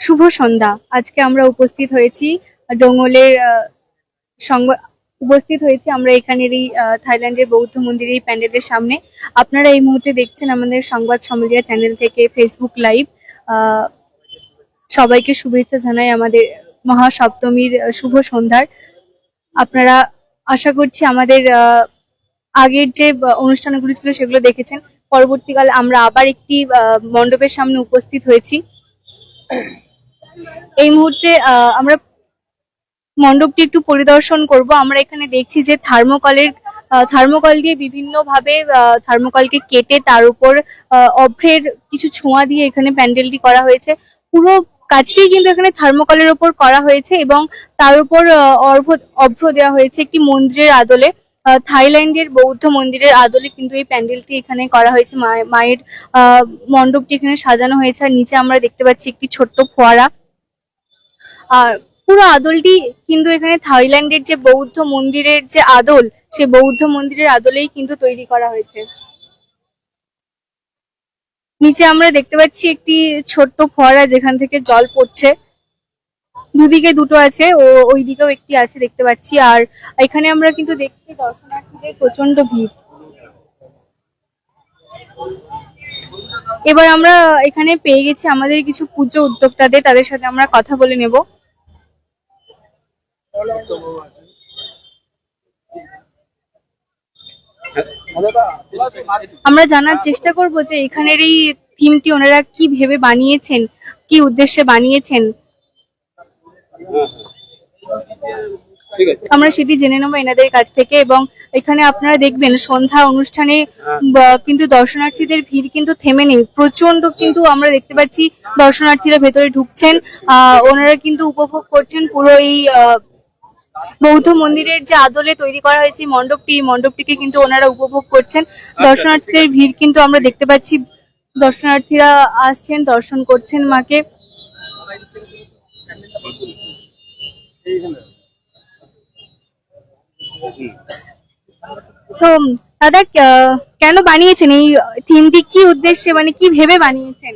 শুভ সন্ধ্যা। আজকে আমরা উপস্থিত হয়েছি ডোঙ্গলের উপস্থিত হয়েছি আমরা এখানের এই থাইল্যান্ডের বৌদ্ধ মন্দিরের এই প্যান্ডেলের সামনে। আপনারা এই মুহূর্তে দেখছেন আমাদের সংবাদ সমলিয়া চ্যানেল থেকে ফেসবুক লাইভ সবাইকে শুভেচ্ছা জানাই আমাদের মহাসপ্তমীর শুভ সন্ধ্যার। আপনারা আশা করছি আমাদের আগের যে অনুষ্ঠানগুলো ছিল সেগুলো দেখেছেন। পরবর্তীকালে আমরা আবার একটি মণ্ডপের সামনে উপস্থিত হয়েছি। এই মুহূর্তে আমরা মণ্ডপটি একটু পরিদর্শন করব। আমরা এখানে দেখছি যে থার্মোকলের থার্মোকল দিয়ে বিভিন্ন ভাবে থার্মোকলকে কেটে তার উপর অভ্রের কিছু ছোঁয়া দিয়ে এখানে প্যান্ডেলটি করা হয়েছে। পুরো কাজটি কিন্তু এখানে থার্মোকলের ওপর করা হয়েছে এবং তার উপর অর্ঘ অভ্র দেওয়া হয়েছে একটি মন্দিরের আদলে। থাইল্যান্ডের বৌদ্ধ মন্দিরের আদলে কিন্তু এই প্যান্ডেলটি এখানে করা হয়েছে। মায়ের মণ্ডপটি এখানে সাজানো হয়েছে। আর নিচে আমরা দেখতে পাচ্ছি একটি ছোট্ট ফোয়ারা। পুরো আদলটি কিন্তু এখানে থাইল্যান্ডের যে বৌদ্ধ মন্দিরের যে আদল সে বৌদ্ধ মন্দিরের আদলেই কিন্তু তৈরি করা হয়েছে। নিচে আমরা দেখতে পাচ্ছি একটি ছোট্ট ফোয়ারা যেখান থেকে জল পড়ছে। দুদিকে দুটো আছে, ও ওই দিকেও একটি আছে দেখতে পাচ্ছি। আর এখানে আমরা কিন্তু দেখছি দর্শনার্থীদের প্রচণ্ড ভিড়। এবার আমরা এখানে পেয়ে গেছি আমাদের কিছু পুজো উদ্যোক্তাদের, তাদের সাথে আমরা কথা বলে নেব। আমরা জানার চেষ্টা করব যে এখানের এই থিমটি ওনারা কি ভেবে বানিয়েছেন কি উদ্দেশ্যে বানিয়েছেন? আমরা সেটি জেনে নেব এনাদের কাছ থেকে এবং এখানে আপনারা দেখবেন সন্ধ্যা অনুষ্ঠানে বা কিন্তু দর্শনার্থীদের ভিড় কিন্তু থেমে নেই। প্রচণ্ড কিন্তু আমরা দেখতে পাচ্ছি দর্শনার্থীরা ভেতরে ঢুকছেন। আহ ওনারা কিন্তু উপভোগ করছেন পুরো এই আহ, বৌদ্ধ মন্দিরের যে আদলে তৈরি করা হয়েছে মণ্ডপটি এই মণ্ডপটিকে কিন্তু ওনারা উপভোগ করছেন। দর্শনার্থীদের ভিড় কিন্তু আমরা দেখতে পাচ্ছি। দর্শনার্থীরা আসছেন দর্শন করছেন মাকে। তো দাদা কেন বানিয়েছেন? এই থিমটি কি উদ্দেশ্যে মানে কি ভেবে বানিয়েছেন?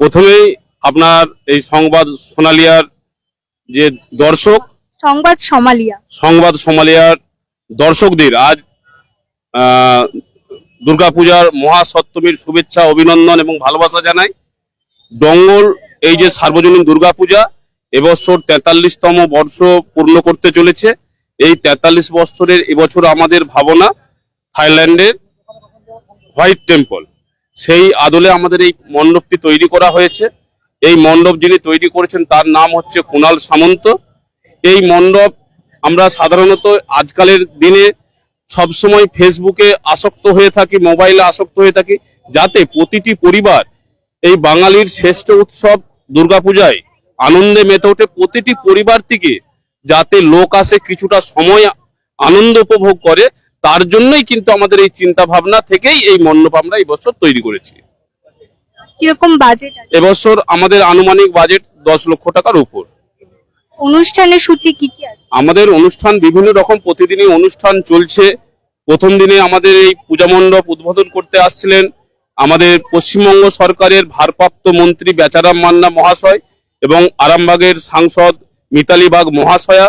প্রথমেই আপনার এই সংবাদ সোনালিয়ার যে দর্শক সংবাদ সমালিয়া। সংবাদ সোমালিয়ার দর্শকদের আজ দুর্গাপূজার মহাসপ্তমীর শুভেচ্ছা, অভিনন্দন এবং ভালোবাসা জানাই। ডঙ্গল এই যে সার্বজনীন দুর্গাপূজা, এবছর তেতাল্লিশতম বর্ষ পূর্ণ করতে চলেছে। এই তেতাল্লিশ বছরের এবছর আমাদের ভাবনা থাইল্যান্ডের হোয়াইট টেম্পল। সেই আদলে আমাদের এই মণ্ডপটি তৈরি করা হয়েছে। এই মণ্ডপ যিনি তৈরি করেছেন, তার নাম হচ্ছে কুণাল সামন্ত। এই মণ্ডপ আমরা সাধারণত আজকালের দিনে সবসময় ফেসবুকে আসক্ত হয়ে থাকি মোবাইলে আসক্ত হয়ে থাকি যাতে প্রতিটি পরিবার এই বাঙালির শ্রেষ্ঠ উৎসব দুর্গাপূজায় আনন্দে মেতে ওঠে। প্রতিটি পরিবার থেকে যাতে লোক আসে কিছুটা সময় আনন্দ উপভোগ করে তার জন্যই কিন্তু আমাদের এই চিন্তা ভাবনা থেকেই এই মণ্ডপ আমরা এই বছর তৈরি করেছি। কীরকম বাজেট এবছর আমাদের আনুমানিক বাজেট দশ লক্ষ টাকার উপর। অনুষ্ঠানের সূচি কি কি আছে? আমাদের অনুষ্ঠান বিভিন্ন রকম, প্রতিদিনই অনুষ্ঠান চলছে। প্রথম দিনে আমাদের এই পূজা মণ্ডপ উদ্বোধন করতে আসছিলেন আমাদের পশ্চিমবঙ্গ সরকারের ভারপ্রাপ্ত মন্ত্রী বেচারাম মান্না মহাশয় এবং আরামবাগের সাংসদ মিতালি বাগ মহাশয়া।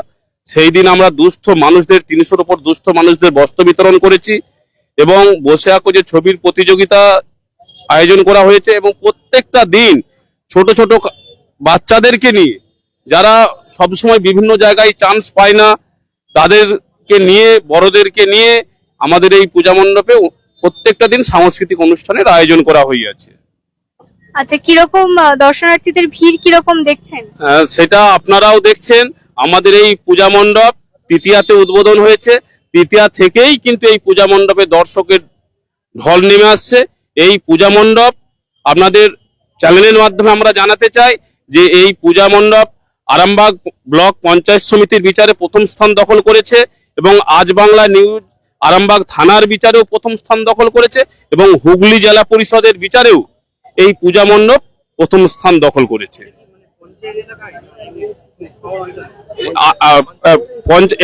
সেই দিন আমরা দুস্থ মানুষদের, তিনশোর উপর দুস্থ মানুষদের বস্ত্র বিতরণ করেছি এবং বসে আঁকো যে ছবির প্রতিযোগিতা আয়োজন করা হয়েছে এবং প্রত্যেকটা দিন ছোট ছোট বাচ্চাদেরকে নিয়ে যারা সবসময় বিভিন্ন জায়গায় চান্স পায় না তাদেরকে নিয়ে বড়দেরকে নিয়ে আমাদের এই পূজা মণ্ডপে প্রত্যেকটা দিন সাংস্কৃতিক অনুষ্ঠানের আয়োজন করা হইয়াছে। আচ্ছা কীরকম দর্শনার্থীদের ভিড় কীরকম দেখছেন? সেটা আপনারাও দেখছেন। আমাদের এই পূজা মণ্ডপ তৃতীয়াতে উদ্বোধন হয়েছে। তৃতীয়া থেকেই কিন্তু এই পূজা মণ্ডপে দর্শকের ঢল নেমে আসছে। এই পূজা মণ্ডপ আপনাদের চ্যানেলের মাধ্যমে আমরা জানাতে চাই যে এই পূজা মণ্ডপ আরামবাগ ব্লক পঞ্চায়েত সমিতির বিচারে প্রথম স্থান দখল করেছে এবং আজ বাংলা নিউজ আরামবাগ থানার বিচারেও প্রথম স্থান দখল করেছে এবং হুগলি জেলা পরিষদের বিচারেও এই পূজা মণ্ডপ প্রথম স্থান দখল করেছে।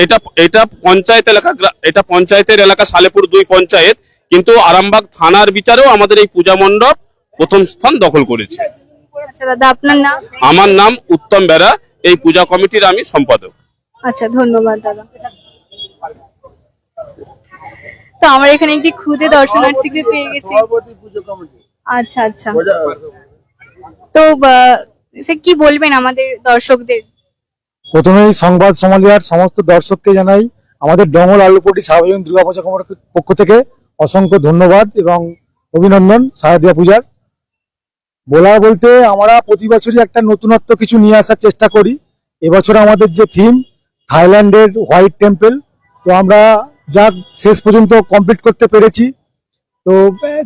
এটা এটা পঞ্চায়েত এলাকা এটা পঞ্চায়েতের এলাকা সালেপুর দুই পঞ্চায়েত কিন্তু আরামবাগ থানার বিচারেও আমাদের এই পূজা মণ্ডপ প্রথম স্থান দখল করেছে। আচ্ছা আমার নাম উত্তম বেরা এই পূজা কমিটির আমি সম্পাদক। আচ্ছা ধন্যবাদ দাদা। তো আমরা এখানে একটি খুদে দর্শনার্থীকে পেয়ে গেছি। সভাপতি পুজো কমিটি। আচ্ছা আচ্ছা। তো সে কি বলবেন আমাদের দর্শকদের? প্রথমেই সংবাদ সমালিয়ার সমস্ত দর্শককে জানাই আমাদের ডঙ্গল আলুপটি সার্বজনীন দুর্গাপূজা কমিটির পক্ষ থেকে অসংখ্য ধন্যবাদ এবং অভিনন্দন শারদীয়া পূজার। বলার বলতে আমরা প্রতি বছরই একটা নতুনত্ব কিছু নিয়ে আসার চেষ্টা করি। এবছর আমাদের যে থিম থাইল্যান্ডের হোয়াইট টেম্পল, তো আমরা যা শেষ পর্যন্ত কমপ্লিট করতে পেরেছি। তো,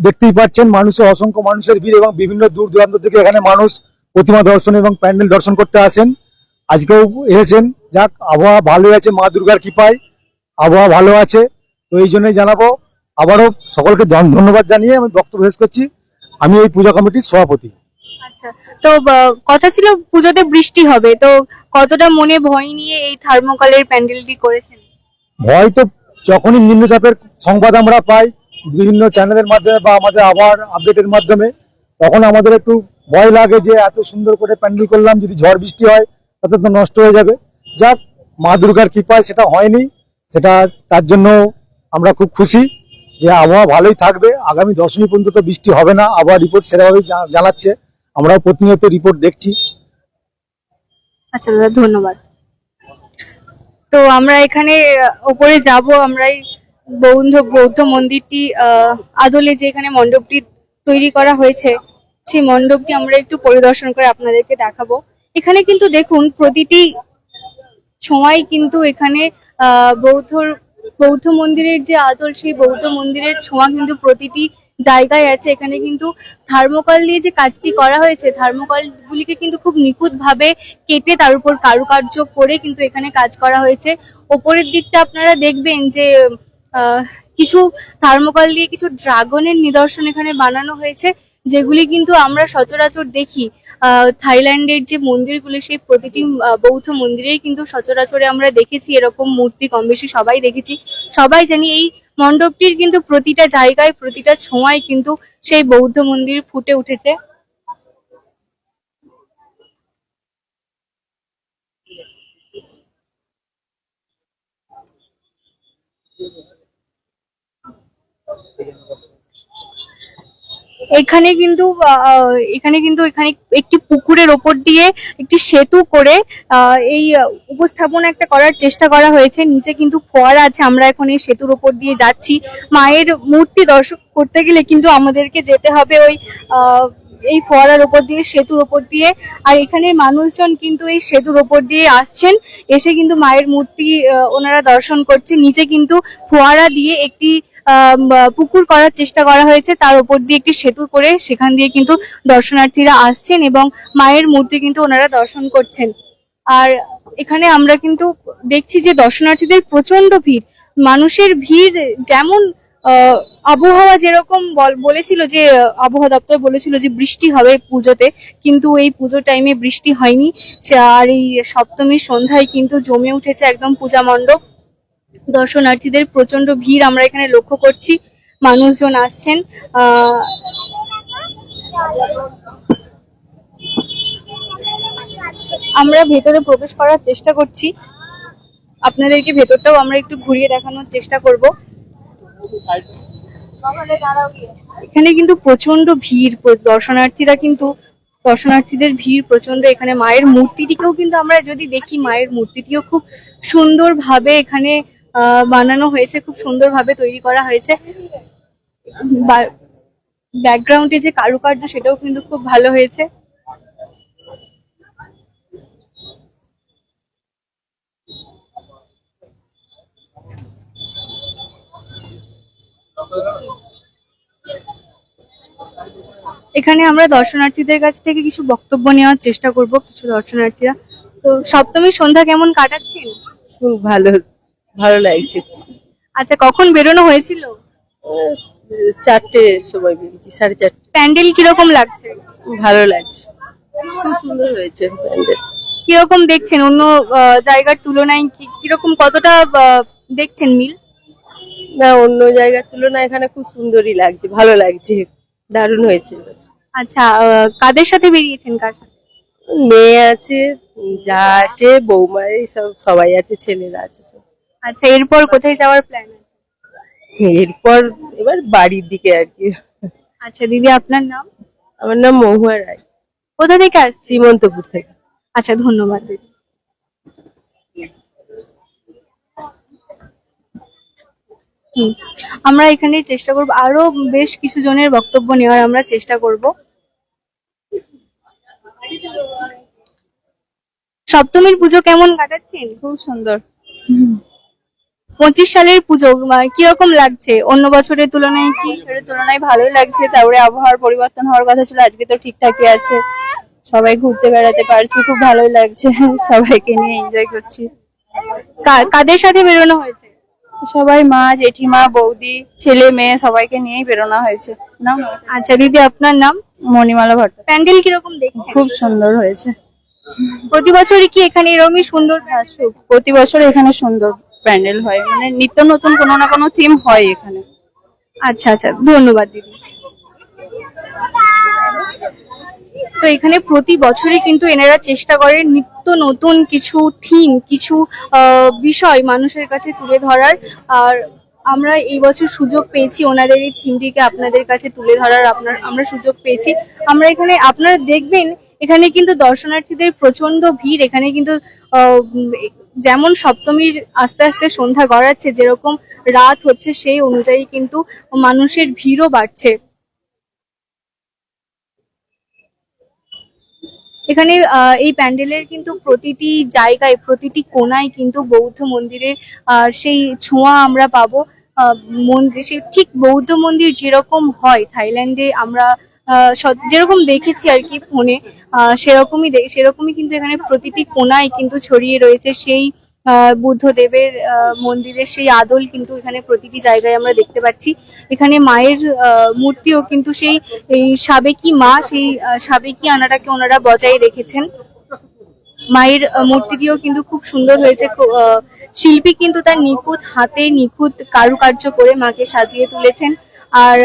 দেখতেই পাচ্ছেন মানুষের অসংখ্য মানুষের ভিড় এবং বিভিন্ন দূর দূরান্ত থেকে এখানে মানুষ প্রতিমা দর্শন এবং প্যান্ডেল দর্শন করতে আসেন। আজকেও এসেছেন। যাক, আবহাওয়া ভালোই আছে, মা দুর্গার কৃপায়। আবহাওয়া ভালো আছে। তো এই জন্যই জানাব, আবারও সকলকে ধন্যবাদ জানিয়ে আমি বক্তব্য শেষ করছি। আমি এই পূজা কমিটির সভাপতি। আচ্ছা তো কথা ছিল পুজোতে বৃষ্টি হবে তো কতটা মনে ভয় নিয়ে এই থার্মোকলের প্যান্ডেলটি করেছেন? ভয় তো যখনই নিম্নচাপের সংবাদ আমরা পাই বিভিন্ন চ্যানেলের মাধ্যমে বা আমাদের আবার আপডেটের মাধ্যমে তখন আমাদের একটু ভয় লাগে যে এত সুন্দর করে প্যান্ডেল করলাম যদি ঝড় বৃষ্টি হয় তাতে তো নষ্ট হয়ে যাবে। যাক মা দুর্গার কৃপায় সেটা হয়নি সেটা তার জন্য আমরা খুব খুশি। যে আবহাওয়া ভালোই থাকবে, আগামী দশমী পর্যন্ত তো বৃষ্টি হবে না, আবহাওয়া রিপোর্ট সেভাবেই জানাচ্ছে। আমরাও প্রতিনিয়ত রিপোর্ট দেখছি। আচ্ছা দাদা, ধন্যবাদ। তো আমরা এখানে ওপরে যাব আমরা এই বৌদ্ধ বৌদ্ধ মন্দিরটি আদলে যে এখানে মণ্ডপটি তৈরি করা হয়েছে, সেই মণ্ডপটি আমরা একটু পরিদর্শন করে আপনাদেরকে দেখাবো। এখানে কিন্তু দেখুন, প্রতিটি ছোঁয়াই কিন্তু এখানে, আহ বৌদ্ধ বৌদ্ধ মন্দিরের যে আদল সেই বৌদ্ধ মন্দিরের ছোঁয়া কিন্তু প্রতিটি জায়গায় আছে। এখানে কিন্তু থার্মোকল দিয়ে যে কাজটি করা হয়েছে থার্মোকল গুলিকে কিন্তু খুব নিখুঁত ভাবে কেটে তার উপর কারুকার্য করে কিন্তু এখানে কাজ করা হয়েছে। ওপরের দিকটা আপনারা দেখবেন যে কিছু থার্মোকল দিয়ে কিছু ড্রাগনের নিদর্শন এখানে বানানো হয়েছে, যেগুলি কিন্তু আমরা সচরাচর দেখি। থাইল্যান্ডের যে মন্দিরগুলি, সেই প্রতিটি বৌদ্ধ মন্দিরেই কিন্তু সচরাচরে আমরা দেখেছি এরকম মূর্তি কম বেশি সবাই দেখেছি। সবাই জানি এই মণ্ডপটির কিন্তু প্রতিটা জায়গায়, প্রতিটা ছোঁয়ায় কিন্তু সেই বৌদ্ধ মন্দির ফুটে উঠেছে। এখানে কিন্তু এখানে কিন্তু এখানে একটি পুকুরের ওপর দিয়ে একটি সেতু করে এই উপস্থাপনা একটা করার চেষ্টা করা হয়েছে। নিচে কিন্তু ফোয়ারা আছে, আমরা এখন এই সেতুর ওপর দিয়ে যাচ্ছি। মায়ের মূর্তি দর্শন করতে গেলে কিন্তু আমাদেরকে যেতে হবে ওই এই ফোয়ারার ওপর দিয়ে, সেতুর ওপর দিয়ে। আর এখানে মানুষজন কিন্তু এই সেতুর ওপর দিয়ে আসছেন। এসে কিন্তু মায়ের মূর্তি ওনারা দর্শন করছে। নিচে কিন্তু ফোয়ারা দিয়ে একটি পুকুর করার চেষ্টা করা হয়েছে। তার উপর দিয়ে একটি সেতু করে সেখান দিয়ে কিন্তু দর্শনার্থীরা আসছেন এবং মায়ের মূর্তি কিন্তু ওনারা দর্শন করছেন। আর এখানে আমরা কিন্তু দেখছি যে দর্শনার্থীদের প্রচণ্ড ভিড়। মানুষের ভিড় যেমন আবহাওয়া যেরকম বল- বলেছিল যে, আবহাওয়া দপ্তর বলেছিল যে বৃষ্টি হবে পুজোতে, কিন্তু এই পুজোর টাইমে বৃষ্টি হয়নি। আর এই সপ্তমীর সন্ধ্যায় কিন্তু জমে উঠেছে একদম পূজা মণ্ডপ। দর্শনার্থীদের প্রচণ্ড ভিড় আমরা এখানে লক্ষ্য করছি। মানুষজন আসছেন। আমরা ভেতরে প্রবেশ করার চেষ্টা করছি। আপনাদেরকে ভেতরটাও আমরা একটু ঘুরিয়ে দেখানোর চেষ্টা করব। এখানে কিন্তু প্রচণ্ড ভিড়। দর্শনার্থীরা কিন্তু, দর্শনার্থীদের ভিড় প্রচণ্ড এখানে মায়ের মূর্তিটিকেও কিন্তু আমরা যদি দেখি, মায়ের মূর্তিটিও খুব সুন্দরভাবে এখানে বানানো হয়েছে, খুব সুন্দরভাবে তৈরি করা হয়েছে। ব্যাকগ্রাউন্ডে যে কারুকার্য, সেটাও কিন্তু খুব ভালো হয়েছে। এখানে আমরা দর্শনার্থীদের কাছ থেকে কিছু বক্তব্য নেওয়ার চেষ্টা করব, কিছু দর্শনার্থীরা। তো সপ্তমীর সন্ধ্যা কেমন কাটাচ্ছেন? খুব ভালো। ভালো লাগছে। আচ্ছা কখন বেরোনো হয়েছিল? চারটে সময় বেরিয়েছি সাড়ে চারটে। প্যান্ডেল কীরকম লাগছে? ভালো লাগছে। খুব সুন্দর হয়েছে প্যান্ডেল। কীরকম দেখছেন? অন্য জায়গার তুলনায় কি- কীরকম কতটা দেখছেন মিল? না অন্য জায়গার তুলনায় এখানে খুব সুন্দরই লাগছে ভালো লাগছে দারুণ হয়েছে। আচ্ছা কাদের সাথে বেরিয়েছেন? কার সাথে? মেয়ে আছে যা আছে বৌমা সব সবাই আছে ছেলেরা আছে। আচ্ছা এরপর কোথায় যাওয়ার প্ল্যান আছে? এরপর এবার বাড়ির দিকে আর কি। আচ্ছা দিদি আপনার নাম? আমার নাম মহুয়া রায়। কোথা থেকে আসছি শ্রীমন্তপুর থেকে। আচ্ছা ধন্যবাদ দিদি। হুম, আমরা এখানে চেষ্টা করব। আরও বেশ কিছু জনের বক্তব্য নেওয়ার আমরা চেষ্টা করব। সপ্তমীর পুজো কেমন কাটাচ্ছেন? খুব সুন্দর। পঁচিশ সালের পুজো আহ, কীরকম লাগছে? অন্য বছরের তুলনায় কি? বছরের তুলনায় ভালোই লাগছে তারপরে আবহাওয়ার পরিবর্তন হওয়ার কথা ছিল আজকে তো ঠিকঠাকই আছে। সবাই ঘুরতে বেড়াতে পারছি খুব ভালোই লাগছে সবাইকে নিয়ে এনজয় করছি। কাদের সাথে বেরোনো হয়েছে? সবাই মা জেঠিমা বৌদি ছেলে মেয়ে সবাইকে নিয়েই বেরোনো হয়েছে। নাম? আচ্ছা দিদি আপনার নাম? মণিমালা ভট্ট। প্যান্ডেল কীরকম দেখছেন? খুব সুন্দর হয়েছে। প্রতি বছরই কি এখানে এরকমই সুন্দর প্রতি বছর এখানে সুন্দর। প্যান্ডেল হয় মানে নিত্য নতুন কোনো না কোনো থিম হয় এখানে। আচ্ছা আচ্ছা ধন্যবাদ দিদি। তো এখানে প্রতি বছরই কিন্তু এনারা চেষ্টা করেন নিত্য নতুন কিছু থিম কিছু বিষয় মানুষের কাছে তুলে ধরার। আর আমরা এই বছর সুযোগ পেয়েছি ওনাদের এই থিমটিকে আপনাদের কাছে তুলে ধরার, আপনার, আমরা সুযোগ পেয়েছি। আমরা এখানে, আপনারা দেখবেন, এখানে কিন্তু দর্শনার্থীদের প্রচণ্ড ভিড়, এখানে কিন্তু যেমন সপ্তমীর আস্তে আস্তে সন্ধ্যা গড়াচ্ছে, যেরকম রাত হচ্ছে সেই অনুযায়ী কিন্তু মানুষের ভিড়ও বাড়ছে। এখানে এই প্যান্ডেলের কিন্তু প্রতিটি জায়গায়, প্রতিটি কোনায় কিন্তু বৌদ্ধ মন্দিরের সেই ছোঁয়া আমরা পাবো। মন্দির সে ঠিক বৌদ্ধ মন্দির যেরকম হয়, থাইল্যান্ডে আমরা যেরকম দেখেছি আর কি ফোনে সেরকমই সেরকমই কিন্তু এখানে প্রতিটি কোনায় কিন্তু ছড়িয়ে রয়েছে সেই বুদ্ধদেবের মন্দিরের সেই আদল কিন্তু এখানে প্রতিটি জায়গায় আমরা দেখতে পাচ্ছি। এখানে মায়ের মূর্তিও কিন্তু সেই, এই সাবেকি মা, সেই সাবেকি আনাটাকে ওনারা বজায় রেখেছেন। মায়ের মূর্তিটিও কিন্তু খুব সুন্দর হয়েছে শিল্পী কিন্তু তার নিখুঁত হাতে নিখুঁত কারুকার্য করে মাকে সাজিয়ে তুলেছেন। আর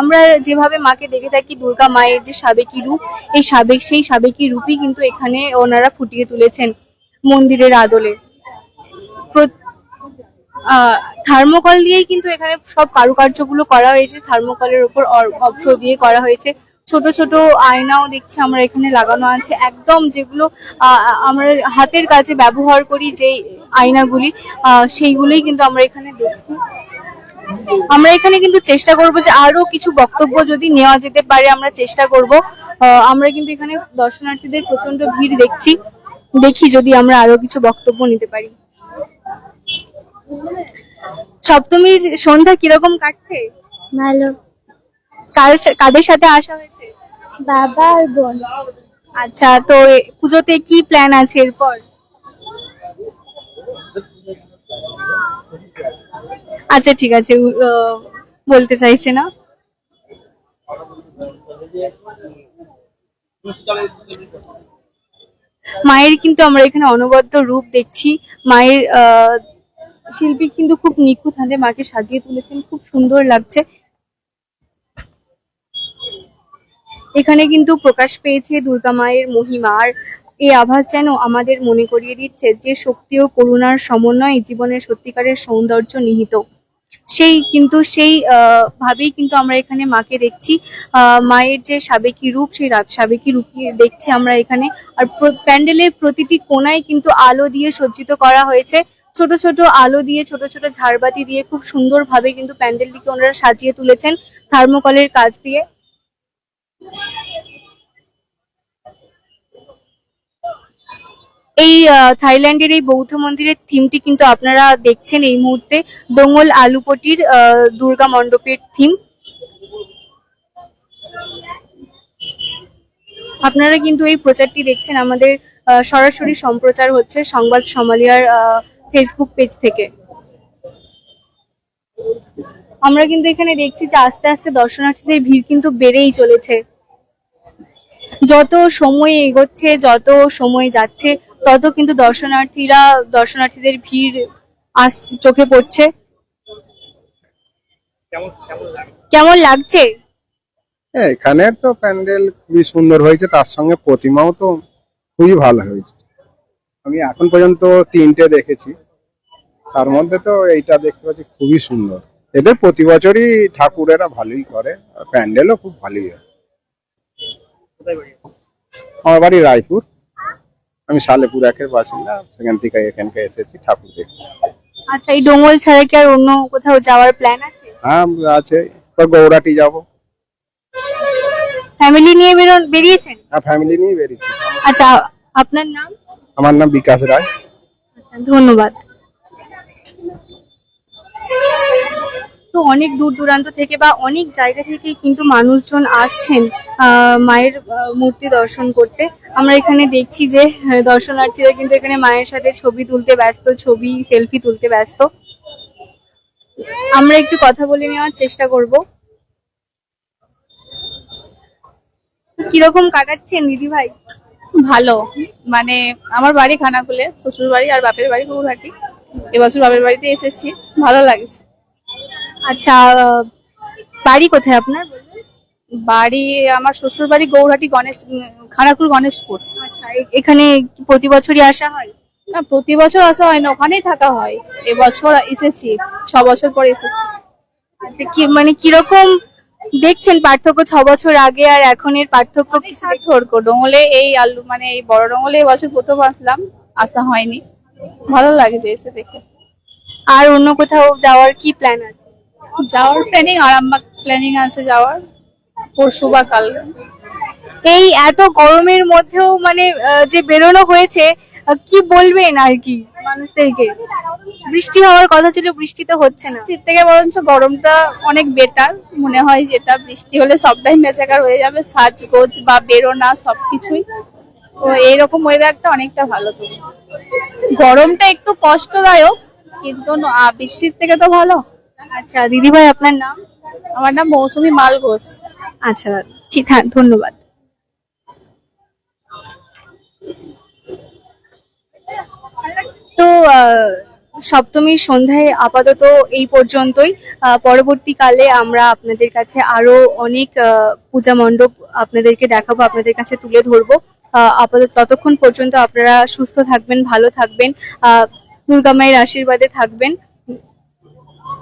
আমরা যেভাবে মাকে দেখে থাকি, দুর্গা মায়ের যে সাবেকি রূপ, এই সাবেক, সেই সাবেকি রূপই কিন্তু এখানে ওনারা ফুটিয়ে তুলেছেন মন্দিরের আদলে। থার্মোকল দিয়েই কিন্তু এখানে সব কারুকার্যগুলো করা হয়েছে। থার্মোকলের উপর অর- অপস দিয়ে করা হয়েছে। ছোট ছোট আয়নাও দেখছি আমরা এখানে লাগানো আছে। একদম যেগুলো আমরা হাতের কাছে ব্যবহার করি যে আয়নাগুলি সেইগুলোই কিন্তু আমরা এখানে দেখছি। আমরা এখানে কিন্তু চেষ্টা করব যে আরও কিছু বক্তব্য যদি নেওয়া যেতে পারে আমরা চেষ্টা করব। আমরা কিন্তু এখানে দর্শনার্থীদের প্রচণ্ড ভিড় দেখছি। দেখি যদি আমরা আরও কিছু বক্তব্য নিতে পারি। সপ্তমীর সন্ধ্যা কীরকম কাটছে? ভালো। কার কাদের সাথে আসা হয়েছে? বাবা আর বোন। আচ্ছা তো পুজোতে কি প্ল্যান আছে এরপর? আচ্ছা ঠিক আছে বলতে চাইছে না। মায়ের কিন্তু আমরা এখানে অনবদ্য রূপ দেখছি। মায়ের শিল্পী কিন্তু খুব নিখুঁত হাতে মাকে সাজিয়ে তুলেছেন, খুব সুন্দর লাগছে। এখানে কিন্তু প্রকাশ পেয়েছে দুর্গা মায়ের মহিমা। আর এই আভাস যেন আমাদের মনে করিয়ে দিচ্ছে যে শক্তি ও করুণার সমন্বয়ে জীবনের সত্যিকারের সৌন্দর্য নিহিত। সেই কিন্তু সেই ভাবেই কিন্তু আমরা এখানে মাকে দেখছি। মায়ের যে সাবেকি রূপ, সেই সাবেকি রূপ দেখছি আমরা এখানে। আর প্যান্ডেলের প্রতিটি কোনায় কিন্তু আলো দিয়ে সজ্জিত করা হয়েছে। ছোট ছোট আলো দিয়ে, ছোট ছোট ঝাড়বাতি দিয়ে খুব সুন্দরভাবে কিন্তু প্যান্ডেলটিকে ওনারা সাজিয়ে তুলেছেন থার্মোকলের কাজ দিয়ে। এই থাইল্যান্ডের এই বৌদ্ধ মন্দিরের থিমটি কিন্তু আপনারা দেখছেন এই মুহূর্তে। ডোঙ্গল আলুপটির দুর্গা মণ্ডপের থিম আপনারা কিন্তু এই প্রচারটি দেখছেন আমাদের সরাসরি সম্প্রচার হচ্ছে সংবাদ সমালিয়ার ফেসবুক পেজ থেকে। আমরা কিন্তু এখানে দেখছি যে আস্তে আস্তে দর্শনার্থীদের ভিড় কিন্তু বেড়েই চলেছে। যত সময় এগোচ্ছে, যত সময় যাচ্ছে তত কিন্তু দর্শনার্থীরা দর্শনার্থীদের ভিড় আস চোখে পড়ছে। কেমন লাগছে? হ্যাঁ, এখানের তো প্যান্ডেল খুবই সুন্দর হয়েছে তার সঙ্গে প্রতিমাও তো খুবই ভালো হয়েছে। আমি এখন পর্যন্ত তিনটে দেখেছি। তার মধ্যে তো এইটা দেখতে পাচ্ছি খুবই সুন্দর। এদের প্রতি বছরই ঠাকুরেরা ভালোই করে আর প্যান্ডেলও খুব ভালোই হয়। আমার বাড়ি রায়পুর। আমি সালেপুরাকের বাসিন্দা সেখান থেকে এখানকে এসেছি ঠাকুর দেখতে। আচ্ছা এই ডোঙ্গল ছাড়া কি আর অন্য কোথাও যাওয়ার প্ল্যান আছে? হ্যাঁ আছে। তো গৌরাটি যাব। ফ্যামিলি নিয়ে বের বেরিয়েছেন? হ্যাঁ ফ্যামিলি নিয়ে বেরিয়েছি। আচ্ছা আপনার নাম? আমার নাম বিকাশ রায়। আচ্ছা ধন্যবাদ। তো অনেক দূর দূরান্ত থেকে বা অনেক জায়গা থেকে কিন্তু মানুষজন আসছেন মায়ের মূর্তি দর্শন করতে। আমরা এখানে দেখছি যে দর্শনার্থীরা কিন্তু এখানে মায়ের সাথে ছবি তুলতে ব্যস্ত, ছবি, সেলফি তুলতে ব্যস্ত। আমরা একটু কথা বলে নেওয়ার চেষ্টা করব। কীরকম কাটাচ্ছেন দিদি ভাই? ভালো। মানে আমার বাড়ি খানাকুলে শ্বশুর বাড়ি আর বাপের বাড়ি গৌরহাটি এবছর বাপের বাড়িতে এসেছি, ভালো লাগছে। আচ্ছা বাড়ি কোথায় আপনার? বাড়ি আমার শ্বশুর বাড়ি গৌরহাটি গণেশ উম, খানাকুল গণেশপুর। আচ্ছা এখানে প্রতি বছরই আসা হয়? না প্রতি বছর আসা হয় না ওখানেই থাকা হয়। এবছর এসেছি ছ বছর পরে এসেছি। আচ্ছা কি মানে কীরকম দেখছেন পার্থক্য ছ বছর আগে আর এখনের পার্থক্য অনেক পার্থক্য ডোঙলে এই আলু মানে এই বড় ডোঙলে এবছর প্রথম আসলাম আসা হয়নি। ভালো লাগছে এসে দেখে। আর অন্য কোথাও যাওয়ার কি প্ল্যান আছে? যাওয়ার প্ল্যানিং আরামবাগ প্ল্যানিং আছে যাওয়ার পরশু বা কাল। এই এত গরমের মধ্যেও মানে যে বেরোনো হয়েছে কি বলবেন আর কি মানুষদেরকে? বৃষ্টি হওয়ার কথা ছিল বৃষ্টি তো হচ্ছে না। বৃষ্টির থেকে বরঞ্চ গরমটা অনেক বেটার মনে হয় যেটা বৃষ্টি হলে সবটাই মেচাকার হয়ে যাবে সাজগোজ বা বেরোনা সবকিছুই। তো এইরকম ওয়েদারটা অনেকটা ভালো গরমটা একটু কষ্টদায়ক কিন্তু বৃষ্টির থেকে তো ভালো। আচ্ছা দিদি ভাই আপনার নাম? আমার নাম মৌসুমী মাল ঘোষ। আচ্ছা ঠিক হ্যাঁ ধন্যবাদ। তো সপ্তমীর সন্ধ্যায় আপাতত এই পর্যন্তই। পরবর্তীকালে আমরা আপনাদের কাছে আরও অনেক পূজা মণ্ডপ আপনাদেরকে দেখাবো আপনাদের কাছে তুলে ধরবো। আহ, আপাতত ততক্ষণ পর্যন্ত আপনারা সুস্থ থাকবেন ভালো থাকবেন। আহ, দুর্গা মায়ের আশীর্বাদে থাকবেন।